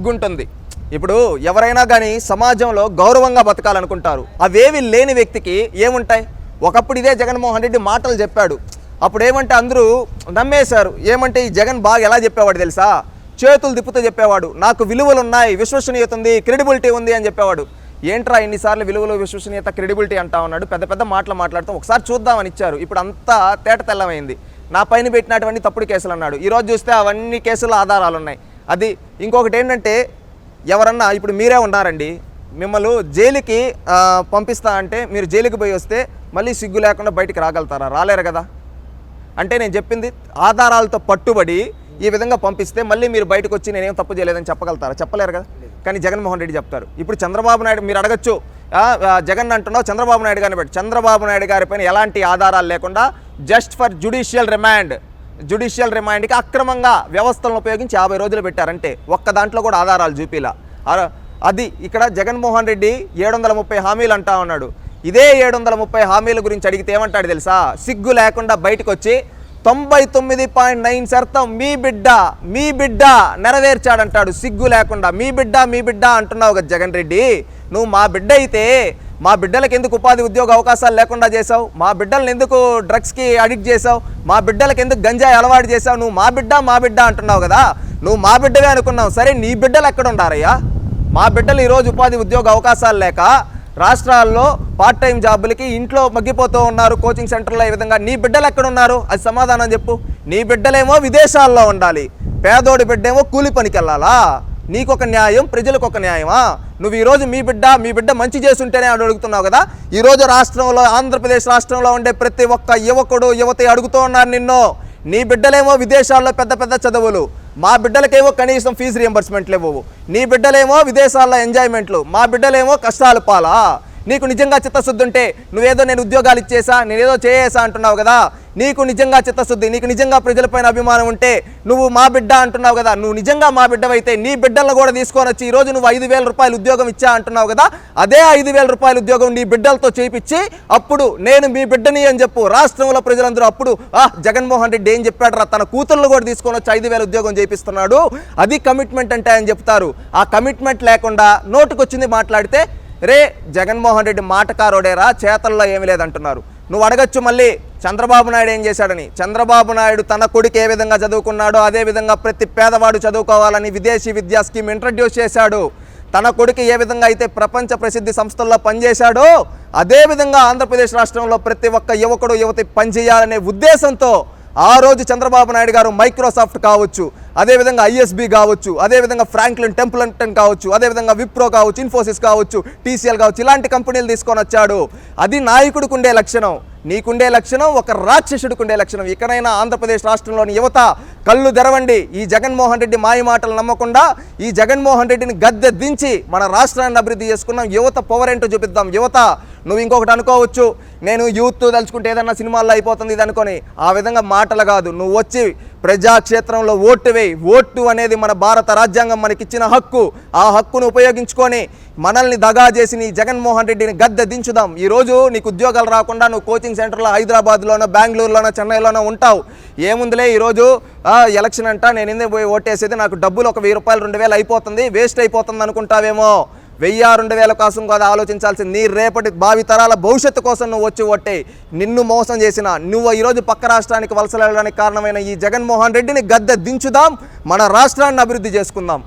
సిగ్గుంటుంది ఇప్పుడు ఎవరైనా కానీ సమాజంలో గౌరవంగా బతకాలనుకుంటారు. అవేవి లేని వ్యక్తికి ఏముంటాయి? ఒకప్పుడు ఇదే జగన్మోహన్ రెడ్డి మాటలు చెప్పాడు. అప్పుడు ఏమంటే అందరూ నమ్మేశారు. ఏమంటే ఈ జగన్ బాగా ఎలా చెప్పేవాడు తెలుసా? చేతులు తిప్పుతూ చెప్పేవాడు. నాకు విలువలు ఉన్నాయి విశ్వసనీయత ఉంది క్రెడిబిలిటీ ఉంది అని చెప్పేవాడు. ఏంట్రా ఇన్నిసార్లు విలువలు విశ్వసనీయత క్రెడిబిలిటీ అంటా ఉన్నాడు. పెద్ద పెద్ద మాటలు మాట్లాడుతూ ఒకసారి చూద్దామని ఇచ్చారు. ఇప్పుడు అంతా తేట తెల్లమైంది. నా పైన పెట్టినటువంటి తప్పుడు కేసులు అన్నాడు. ఈరోజు చూస్తే అవన్నీ కేసుల ఆధారాలు ఉన్నాయి అది ఇంకొకటి ఏంటంటే ఎవరన్నా ఇప్పుడు మీరే ఉన్నారండి మిమ్మల్ని జైలుకి పంపిస్తా అంటే మీరు జైలుకి పోయి వస్తే మళ్ళీ సిగ్గు లేకుండా బయటికి రాగలుగుతారా? రాలేరు కదా? అంటే నేను చెప్పింది ఆధారాలతో పట్టుబడి ఈ విధంగా పంపిస్తే మళ్ళీ మీరు బయటకు వచ్చి నేనేం తప్పు చేయలేదని చెప్పగలుగుతారా? చెప్పలేరు కదా? కానీ జగన్మోహన్ రెడ్డి చెప్తారు. ఇప్పుడు చంద్రబాబు నాయుడు మీరు అడగచ్చు జగన్ అంటున్నావు చంద్రబాబు నాయుడు గారిని పెట్టి చంద్రబాబు నాయుడు గారి పైన ఎలాంటి ఆధారాలు లేకుండా just for judicial remand judicial రిమాండ్కి అక్రమంగా వ్యవస్థలను ఉపయోగించి యాభై రోజులు పెట్టారంటే ఒక్క దాంట్లో కూడా ఆధారాలు చూపిలా అది ఇక్కడ జగన్మోహన్ రెడ్డి ఏడు వందల ముప్పై హామీలు అంటా ఉన్నాడు. ఇదే ఏడు వందల ముప్పై హామీల గురించి అడిగితే ఏమంటాడు తెలుసా? సిగ్గు లేకుండా బయటకు వచ్చి తొంభై తొమ్మిది పాయింట్ నైన్ శాతం మీ బిడ్డ మీ బిడ్డ నెరవేర్చాడంటాడు. సిగ్గు లేకుండా మీ బిడ్డ మీ బిడ్డ అంటున్నావు కదా జగన్ రెడ్డి. నువ్వు మా బిడ్డ అయితే మా బిడ్డలకు ఎందుకు ఉపాధి ఉద్యోగ అవకాశాలు లేకుండా చేసావు మా బిడ్డలను ఎందుకు డ్రగ్స్కి అడిక్ట్ చేసావు మా బిడ్డలకు ఎందుకు గంజాయి అలవాటు చేసావు నువ్వు మా బిడ్డ మా బిడ్డ అంటున్నావు కదా? నువ్వు మా బిడ్డవే అనుకున్నావు. సరే నీ బిడ్డలు ఎక్కడ ఉండారయ్యా? మా బిడ్డలు ఈరోజు ఉపాధి ఉద్యోగ అవకాశాలు లేక రాష్ట్రాల్లో పార్ట్ టైం జాబులకి ఇంట్లో మగ్గిపోతూ ఉన్నారు. కోచింగ్ సెంటర్లో ఈ విధంగా నీ బిడ్డలు ఎక్కడ ఉన్నారు? అది సమాధానం చెప్పు. నీ బిడ్డలేమో విదేశాల్లో ఉండాలి. పేదోడి బిడ్డేమో కూలి పనికి వెళ్ళాలా? నీకొక న్యాయం ప్రజలకు ఒక న్యాయమా నువ్వు ఈరోజు మీ బిడ్డ మీ బిడ్డ మంచి చేస్తుంటేనే అని అడుగుతున్నావు కదా? ఈరోజు రాష్ట్రంలో ఆంధ్రప్రదేశ్ రాష్ట్రంలో ఉండే ప్రతి ఒక్క యువకుడు యువతి అడుగుతూ ఉన్నారు నిన్ను. నీ బిడ్డలేమో విదేశాల్లో పెద్ద పెద్ద చదువులు. మా బిడ్డలకేమో కనీసం ఫీజు రియంబర్స్మెంట్లు ఇవ్వవు నీ బిడ్డలేమో విదేశాల్లో ఎంజాయ్మెంట్లు మా బిడ్డలేమో కష్టాలు పాలా. నీకు నిజంగా చిత్తశుద్ధి ఉంటే నువ్వేదో నేను ఉద్యోగాలు ఇచ్చేసా నేనేదో చేయేసా అంటున్నావు కదా? నీకు నిజంగా చిత్తశుద్ధి నీకు నిజంగా ప్రజలపైన అభిమానం ఉంటే నువ్వు మా బిడ్డ అంటున్నావు కదా. నువ్వు నిజంగా మా బిడ్డవైతే నీ బిడ్డలను కూడా తీసుకొని వచ్చి ఈరోజు నువ్వు ఐదు వేల రూపాయలు ఉద్యోగం ఇచ్చా అంటున్నావు కదా. అదే ఐదు వేల రూపాయల ఉద్యోగం నీ బిడ్డలతో చేయించి అప్పుడు నేను మీ బిడ్డని అని చెప్పు. రాష్ట్రంలో ప్రజలందరూ అప్పుడు ఆ జగన్మోహన్ రెడ్డి ఏం చెప్పాడు రా తన కూతుర్లు కూడా తీసుకొని వచ్చి ఐదు వేల ఉద్యోగం చేపిస్తున్నాడు. అది కమిట్మెంట్ అంటే అని చెప్తారు. ఆ కమిట్మెంట్ లేకుండా నోటుకొచ్చింది మాట్లాడితే రే జగన్మోహన్ రెడ్డి మాటకారోడేరా చేతల్లో ఏమీ లేదంటున్నారు. నువ్వు అడగచ్చు మళ్ళీ. చంద్రబాబు నాయుడు ఏం చేశాడని? చంద్రబాబు నాయుడు తన కొడుకు ఏ విధంగా చదువుకున్నాడో అదే విధంగా ప్రతి పేదవాడు చదువుకోవాలని విదేశీ విద్యా స్కీమ్ ఇంట్రడ్యూస్ చేశాడు. తన కొడుకు ఏ విధంగా అయితే ప్రపంచ ప్రసిద్ధి సంస్థల్లో పనిచేశాడో అదే విధంగా ఆంధ్రప్రదేశ్ రాష్ట్రంలో ప్రతి ఒక్క యువకుడు యువతి పనిచేయాలనే ఉద్దేశంతో ఆ రోజు చంద్రబాబు నాయుడు గారు మైక్రోసాఫ్ట్ కావచ్చు అదేవిధంగా ఐఎస్బి కావచ్చు అదేవిధంగా ఫ్రాంక్లిన్ టెంపుల్టన్ కావచ్చు అదేవిధంగా విప్రో కావచ్చు ఇన్ఫోసిస్ కావచ్చు టీసీఎల్ కావచ్చు ఇలాంటి కంపెనీలు తీసుకొని వచ్చాడు. అది నాయకుడికి ఉండే లక్షణం. నీకుండే లక్షణం ఒక రాక్షసుడికి ఉండే లక్షణం. ఇకనైనా ఆంధ్రప్రదేశ్ రాష్ట్రంలోని యువత కళ్ళు తెరవండి. ఈ జగన్మోహన్ రెడ్డి మాయ మాటలు నమ్మకుండా ఈ జగన్మోహన్ రెడ్డిని గద్దె దించి మన రాష్ట్రాన్ని అభివృద్ధి చేసుకున్నాం. యువత పవర్ ఏంటో చూపిద్దాం. యువత నువ్వు ఇంకొకటి అనుకోవచ్చు. నేను యూత్ తలుచుకుంటే ఏదన్నా సినిమాల్లో అయిపోతుంది ఇది అనుకొని. ఆ విధంగా మాటలు కాదు. నువ్వు వచ్చి ప్రజాక్షేత్రంలో ఓటు వేయి. ఓటు అనేది మన భారత రాజ్యాంగం మనకిచ్చిన హక్కు. ఆ హక్కును ఉపయోగించుకొని మనల్ని దగా చేసి నీ జగన్మోహన్ రెడ్డిని గద్దె దించుదాం. ఈరోజు నీకు ఉద్యోగాలు రాకుండా నువ్వు కోచింగ్ సెంటర్లో హైదరాబాద్లోనో బెంగళూరులోనో చెన్నైలోనో ఉంటావు. ఏముందిలే ఈరోజు ఎలక్షన్ అంట నేను ఎందుకు పోయి ఓటేసేది. నాకు డబ్బులు ఒక వెయ్యి రూపాయలు రెండు వేలు అయిపోతుంది. వేస్ట్ అయిపోతుంది అనుకుంటావేమో వెయ్యి రెండు వేల కోసం కాదు ఆలోచించాల్సింది నీ రేపటి భావితరాల భవిష్యత్తు కోసం నువ్వు వచ్చి ఒట్టే. నిన్ను మోసం చేసిన నువ్వు ఈరోజు పక్క రాష్ట్రానికి వలస వెళ్ళడానికి కారణమైన ఈ జగన్మోహన్ రెడ్డిని గద్దె దించుదాం మన రాష్ట్రాన్ని అభివృద్ధి చేసుకుందాం.